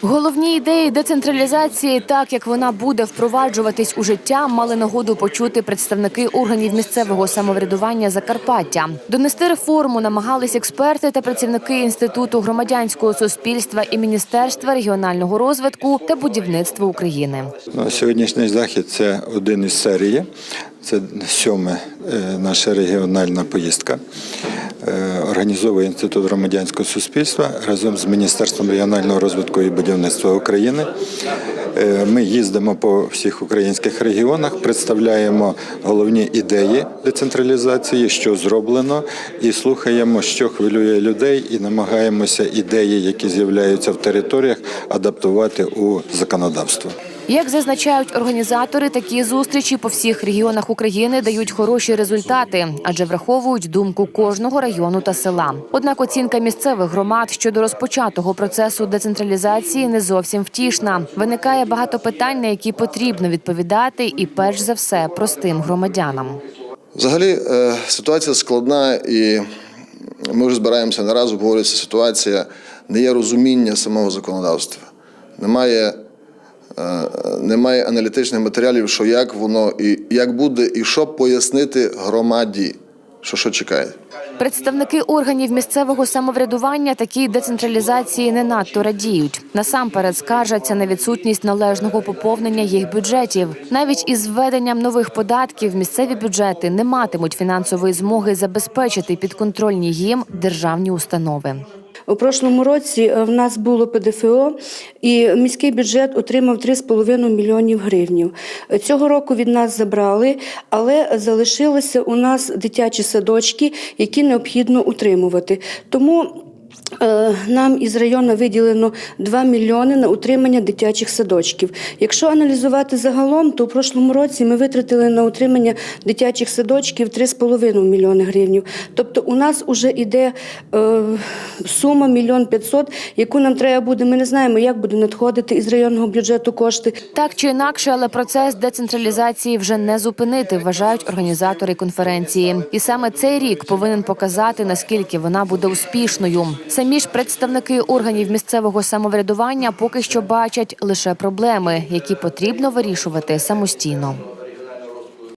Головні ідеї децентралізації, так як вона буде впроваджуватись у життя, мали нагоду почути представники органів місцевого самоврядування Закарпаття. Донести реформу намагались експерти та працівники інституту громадянського суспільства і міністерства регіонального розвитку та будівництва України. Ну, Сьогоднішній захід це один із серії. Це сьома е, наша регіональна поїздка. Е, Організовує інститут громадянського суспільства разом з Міністерством регіонального розвитку і будівництва України. Е, Ми їздимо по всіх українських регіонах, представляємо головні ідеї децентралізації, що зроблено, і слухаємо, що хвилює людей, і намагаємося ідеї, які з'являються в територіях, адаптувати у законодавство. Як зазначають організатори, такі зустрічі по всіх регіонах України дають хороші результати, адже враховують думку кожного району та села. Однак оцінка місцевих громад щодо розпочатого процесу децентралізації не зовсім втішна. Виникає багато питань, на які потрібно відповідати, і перш за все простим громадянам. Взагалі е, ситуація складна, і ми вже збираємося не раз обговорюється ситуація, не є розуміння самого законодавства. Немає, немає аналітичних матеріалів, що як воно і як буде, і що пояснити громаді, що що чекає. Представники органів місцевого самоврядування такій децентралізації не надто радіють. Насамперед скаржаться на відсутність належного поповнення їх бюджетів. Навіть із введенням нових податків місцеві бюджети не матимуть фінансової змоги забезпечити підконтрольні їм державні установи. У прошлому році е, в нас було ПДФО, і міський бюджет отримав 3,5 мільйонів гривнів. Е, Цього року від нас забрали, але залишилися у нас дитячі садочки, які необхідно утримувати. Тому нам із району виділено 2 мільйони на утримання дитячих садочків. Якщо аналізувати загалом, то у прошлому році ми витратили на утримання дитячих садочків 3,5 мільйони гривень. Тобто у нас вже йде е, сума мільйон 500, яку нам треба буде. Ми не знаємо, як буде надходити із районного бюджету кошти. Так чи інакше, але процес децентралізації вже не зупинити, вважають організатори конференції. І саме цей рік повинен показати, наскільки вона буде успішною. Самі ж представники органів місцевого самоврядування поки що бачать лише проблеми, які потрібно вирішувати самостійно.